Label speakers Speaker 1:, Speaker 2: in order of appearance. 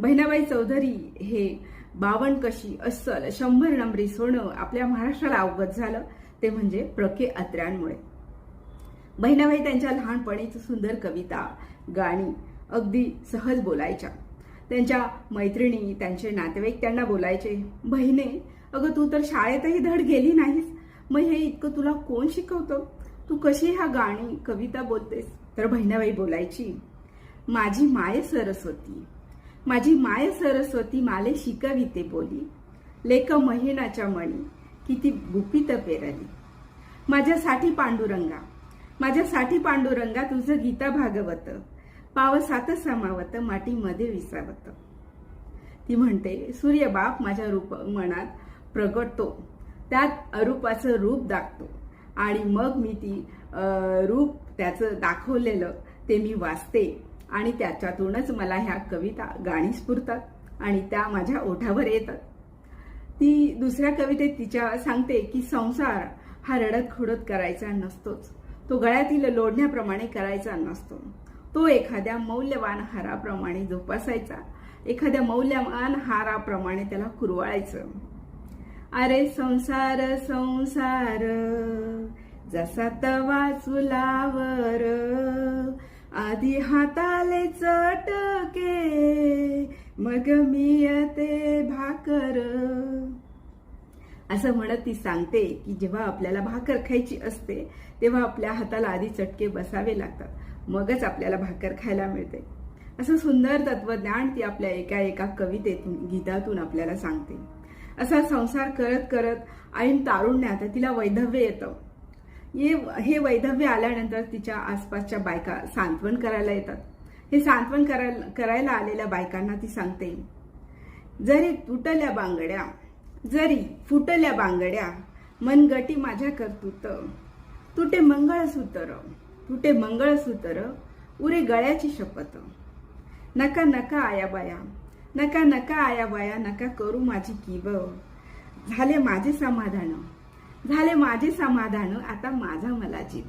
Speaker 1: बहिणाबाई चौधरी हे बावन कशी अस्सल शंभर नंबरी सोनं आपल्या महाराष्ट्राला अवगत झालं. ते म्हणजे प्रके अत्र्यांमुळे. बहिणाबाई त्यांच्या लहानपणीच सुंदर कविता गाणी अगदी सहज बोलायच्या. त्यांच्या मैत्रिणी त्यांचे नातेवाईक त्यांना बोलायचे बहिणे अगं तू तर शाळेतही धड गेली नाहीस. मग हे इतकं तुला कोण शिकवतं? तू कशी ह्या गाणी कविता बोलतेस? तर बहिणाबाई बोलायची माझी माय सरस्वती माझी माय सरस्वती माले शिकविते बोली. लेक महिनाच्या मणी किती गुपित पेरली. माझ्यासाठी पांडुरंगा माझ्यासाठी पांडुरंगा तुझं गीता भागवत. पावसात समावत मातीमध्ये विसावत. ती म्हणते सूर्यबाप माझ्या रूप मनात प्रगटतो. त्यात अरूपाचं रूप दाखतो. आणि मग मी ती रूप त्याचं दाखवलेलं ते मी वाचते. आणि त्याच्यातूनच मला ह्या कविता गाणी स्फुरतात आणि त्या माझ्या ओठावर येतात. ती दुसऱ्या कवितेत तिच्या सांगते की संसार हा रडत खुडत करायचा नसतोच. तो गळ्यातील लोढण्याप्रमाणे करायचा नसतो. तो एखाद्या मौल्यवान हाराप्रमाणे जोपासायचा. एखाद्या मौल्यवान हाराप्रमाणे त्याला कुरवाळायचं अरे संसार संसार जसा तवा चुलावर आधी हाता मग मी येते भाकर. असं म्हणत ती सांगते की जेव्हा आपल्याला भाकर खायची असते तेव्हा आपल्या हाताला आधी चटके बसावे लागतात. मगच आपल्याला भाकर खायला मिळते. असं सुंदर तत्वज्ञान ती आपल्या एका एका कवितेतून गीतातून आपल्याला सांगते. असा संसार करत करत ऐन तारुण्यात तिला वैधव्य येतं. ये हे वैधव्य आल्यानंतर तिच्या आसपासच्या बायका सांत्वन करायला येतात. हे सांत्वन करायला करायला आलेल्या बायकांना ती सांगते. जरी तुटल्या बांगड्या जरी फुटल्या बांगड्या मनगटी माझ्या करतुत. तुटे मंगळसूत्र तुटे मंगळसूत्र उरे गळ्याची शपथ. नका नका आया बाया नका नका आया बाया नका करू माझी किव. झाले माझे समाधान झाले माझे समाधान आता माझा मला जीव.